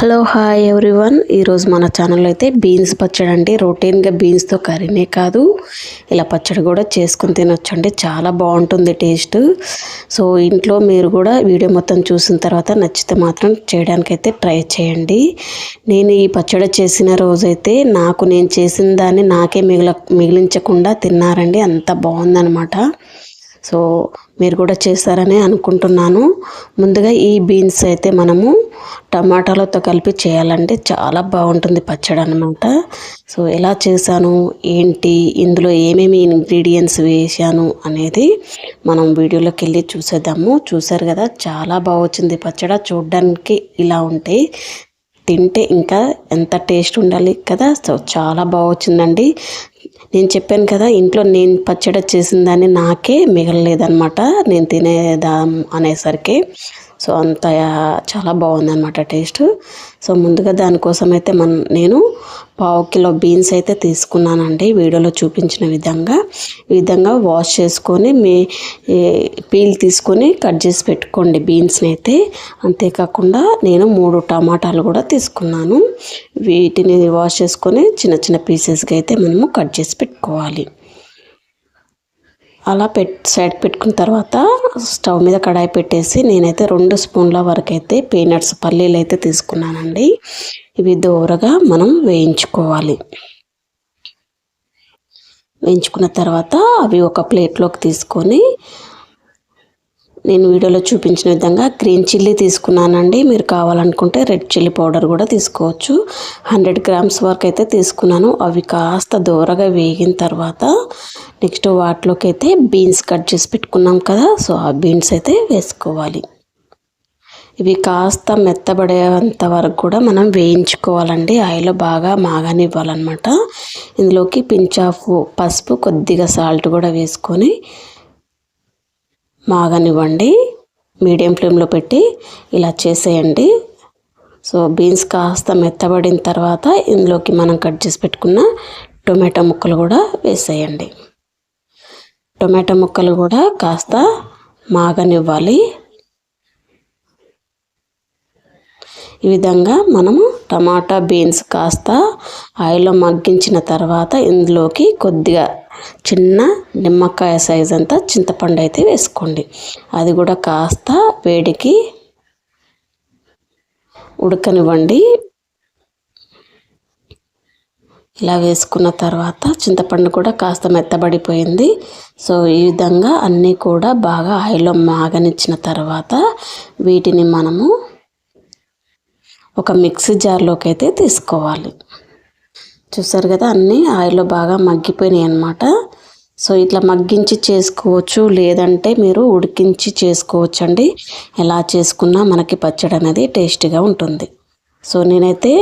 Hello hi everyone ఈరోజు మన ఛానల్లో అయితే బీన్స్ పచ్చడి అండి. రొటీన్గా బీన్స్తో కర్రీనే కాదు. ఇలా పచ్చడి కూడా చేసుకుని తినొచ్చండి. చాలా బాగుంటుంది టేస్ట్ సో ఇంట్లో మీరు కూడా వీడియో మొత్తం చూసిన తర్వాత నచ్చితే మాత్రం చేయడానికైతే ట్రై చేయండి. నేను ఈ పచ్చడి చేసిన రోజైతే నాకు నేను చేసిన దాన్ని నాకే మిగిల మిగిలించకుండా తిన్నారండి. అంత బాగుందనమాట సో మీరు కూడా చేస్తారని అనుకుంటున్నాను. ముందుగా ఈ బీన్స్ అయితే మనము టమాటాలతో కలిపి చేయాలంటే చాలా బాగుంటుంది పచ్చడి అనమాట సో ఎలా చేశాను ఏంటి ఇందులో ఏమేమి ఇంగ్రీడియంట్స్ వేసాను అనేది మనం వీడియోలోకి వెళ్ళి చూసేద్దాము. చూసారు కదా చాలా బాగా వచ్చింది పచ్చడి. చూడడానికి ఇలా ఉంటాయి తింటే ఇంకా ఎంత టేస్ట్ ఉండాలి కదా. సో చాలా బాగా వచ్చిందండి. నేను చెప్పాను కదా ఇంట్లో నేను పచ్చడి చేసిన దాన్ని నాకే మిగలలేదనమాట నేను తినేదా అనేసరికి. సో అంత చాలా బాగుందన్నమాట టేస్ట్. సో ముందుగా దానికోసం అయితే మన నేను పావు కిలో బీన్స్ అయితే తీసుకున్నానండి. వీడియోలో చూపించిన విధంగా. ఈ విధంగా వాష్ చేసుకొని మీ పీల్ తీసుకొని కట్ చేసి పెట్టుకోండి బీన్స్ని అయితే అంతేకాకుండా నేను మూడు టమాటాలు కూడా తీసుకున్నాను. వీటిని వాష్ చేసుకొని చిన్న చిన్న పీసెస్గా అయితే మనము కట్ చేసి పెట్టుకోవాలి. అలా పెట్ సైడ్ పెట్టుకున్న తర్వాత స్టవ్ మీద కడాయి పెట్టేసి నేనైతే రెండు స్పూన్ల వరకు అయితే పీనట్స్ పల్లీలు అయితే తీసుకున్నానండి. ఇవి దూరగా మనం వేయించుకోవాలి. వేయించుకున్న తర్వాత అవి ఒక ప్లేట్లోకి తీసుకొని నేను వీడియోలో చూపించిన విధంగా గ్రీన్ చిల్లీ తీసుకున్నానండి. మీరు కావాలనుకుంటే రెడ్ చిల్లీ పౌడర్ కూడా తీసుకోవచ్చు. హండ్రెడ్ గ్రామ్స్ వరకు అయితే తీసుకున్నాను. అవి కాస్త దూరగా వేగిన తర్వాత నెక్స్ట్ వాటిలోకి అయితే బీన్స్ కట్ చేసి పెట్టుకున్నాం కదా సో ఆ బీన్స్ అయితే వేసుకోవాలి. ఇవి కాస్త మెత్తబడేంత వరకు కూడా మనం వేయించుకోవాలండి. ఆయిల్ బాగా మాగానివ్వాలన్నమాట. ఇందులోకి పించ్ ఆఫ్ పసుపు కొద్దిగా సాల్ట్ కూడా వేసుకొని మాగనివ్వండి మీడియం ఫ్లేమ్లో పెట్టి ఇలా చేసేయండి. సో బీన్స్ కాస్త మెత్తబడిన తర్వాత ఇందులోకి మనం కట్ చేసి పెట్టుకున్న టొమాటో ముక్కలు కూడా వేసేయండి. టొమాటో ముక్కలు కూడా కాస్త మాగనివ్వాలి. ఈ విధంగా మనము టమాటా బీన్స్ కాస్త ఆయిల్లో మగ్గించిన తర్వాత ఇందులోకి కొద్దిగా చిన్న నిమ్మకాయ సైజ్ అంతా చింతపండు అయితే వేసుకోండి. అది కూడా కాస్త వేడికి ఉడకనివ్వండి. ఇలా వేసుకున్న తర్వాత చింతపండు కూడా కాస్త మెత్తబడిపోయింది. సో ఈ విధంగా అన్నీ కూడా బాగా ఆయిల్లో మాగనిచ్చిన తర్వాత వీటిని మనము ఒక మిక్సీ జార్లోకి అయితే తీసుకోవాలి. చూసారు కదా అన్నీ ఆయిల్లో బాగా మగ్గిపోయినాయి అనమాట సో ఇట్లా మగ్గించి చేసుకోవచ్చు లేదంటే మీరు ఉడికించి చేసుకోవచ్చు అండి ఎలా చేసుకున్నా మనకి పచ్చడి అనేది టేస్టీగా ఉంటుంది. సో నేనైతే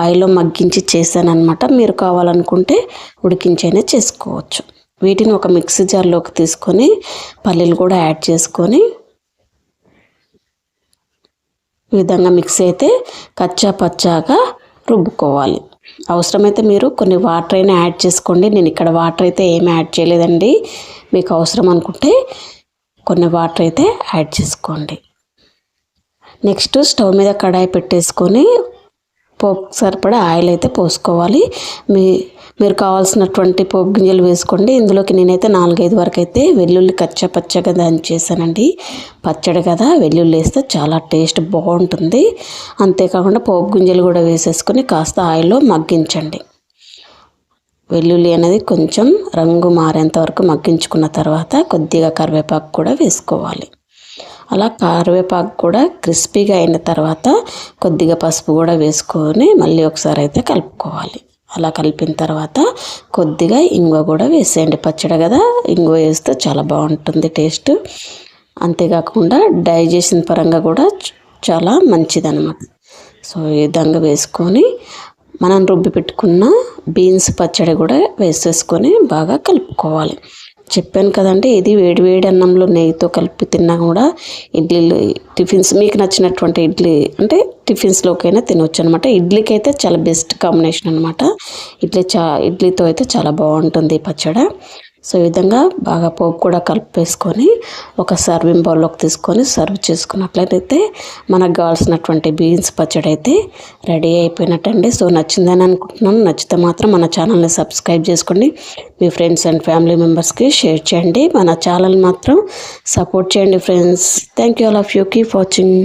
ఆయిల్లో మగ్గించి చేశానమాట మీరు కావాలనుకుంటే ఉడికించైనా చేసుకోవచ్చు. వీటిని ఒక మిక్సీ జార్లోకి తీసుకొని పల్లీలు కూడా యాడ్ చేసుకొని ఈ విధంగా మిక్సీ అయితే కచ్చా పచ్చాగా రుబ్బుకోవాలి. అవసరమైతే మీరు కొన్ని వాటర్ అయినా యాడ్ చేసుకోండి. నేను ఇక్కడ వాటర్ అయితే ఏమి యాడ్ చేయలేదండి. మీకు అవసరం అనుకుంటే కొన్ని వాటర్ అయితే యాడ్ చేసుకోండి. నెక్స్ట్ స్టవ్ మీద కడాయి పెట్టేసుకొని పోపు సరిపడా ఆయిల్ అయితే పోసుకోవాలి. మీ మీరు కావాల్సినటువంటి పోపు గింజలు వేసుకోండి. ఇందులోకి నేనైతే నాలుగైదు వరకు అయితే వెల్లుల్లి కచ్చ పచ్చగా దాన్ని చేశానండి. పచ్చడి కదా వెల్లుల్లి వేస్తే చాలా టేస్ట్ బాగుంటుంది. అంతేకాకుండా పోపు గింజలు కూడా వేసేసుకొని కాస్త ఆయిల్లో మగ్గించండి. వెల్లుల్లి అనేది కొంచెం రంగు మారేంత వరకు మగ్గించుకున్న తర్వాత కొద్దిగా కరివేపాకు కూడా వేసుకోవాలి. అలా కరివేపాకు కూడా క్రిస్పీగా అయిన తర్వాత కొద్దిగా పసుపు కూడా వేసుకొని మళ్ళీ ఒకసారి అయితే కలుపుకోవాలి. అలా కలిపిన తర్వాత కొద్దిగా ఇంగువ కూడా వేసేయండి. పచ్చడి కదా ఇంగువ వేస్తే చాలా బాగుంటుంది టేస్ట్. అంతేకాకుండా డైజెషన్ పరంగా కూడా చాలా మంచిదన్నమాట. సో ఈ విధంగా వేసుకొని మనం రుబ్బి పెట్టుకున్న బీన్స్ పచ్చడి కూడా వేసేసుకొని బాగా కలుపుకోవాలి. చెప్పాను కదండి ఇది వేడి వేడి అన్నంలో నెయ్యితో కలిపి తిన్నా కూడా ఇడ్లీలు టిఫిన్స్ మీకు నచ్చినటువంటి ఇడ్లీ అంటే టిఫిన్స్లోకైనా తినవచ్చు అనమాట ఇడ్లీకి అయితే చాలా బెస్ట్ కాంబినేషన్ అనమాట. ఇడ్లీ చా ఇడ్లీతో అయితే చాలా బాగుంటుంది పచ్చడి. సో ఈ విధంగా బాగా పోపు కూడా కలిపేసుకొని ఒక సర్వింగ్ బౌల్లోకి తీసుకొని సర్వ్ చేసుకున్నట్లయితే మనకు కావాల్సినటువంటి బీన్స్ పచ్చడి అయితే రెడీ అయిపోయినట్టండి. సో నచ్చిందని అనుకుంటున్నాను నచ్చితే మాత్రం మన ఛానల్ని సబ్స్క్రైబ్ చేసుకోండి. మీ ఫ్రెండ్స్ అండ్ ఫ్యామిలీ మెంబర్స్కి షేర్ చేయండి. మన ఛానల్ మాత్రం సపోర్ట్ చేయండి friends thank you all of you keep watching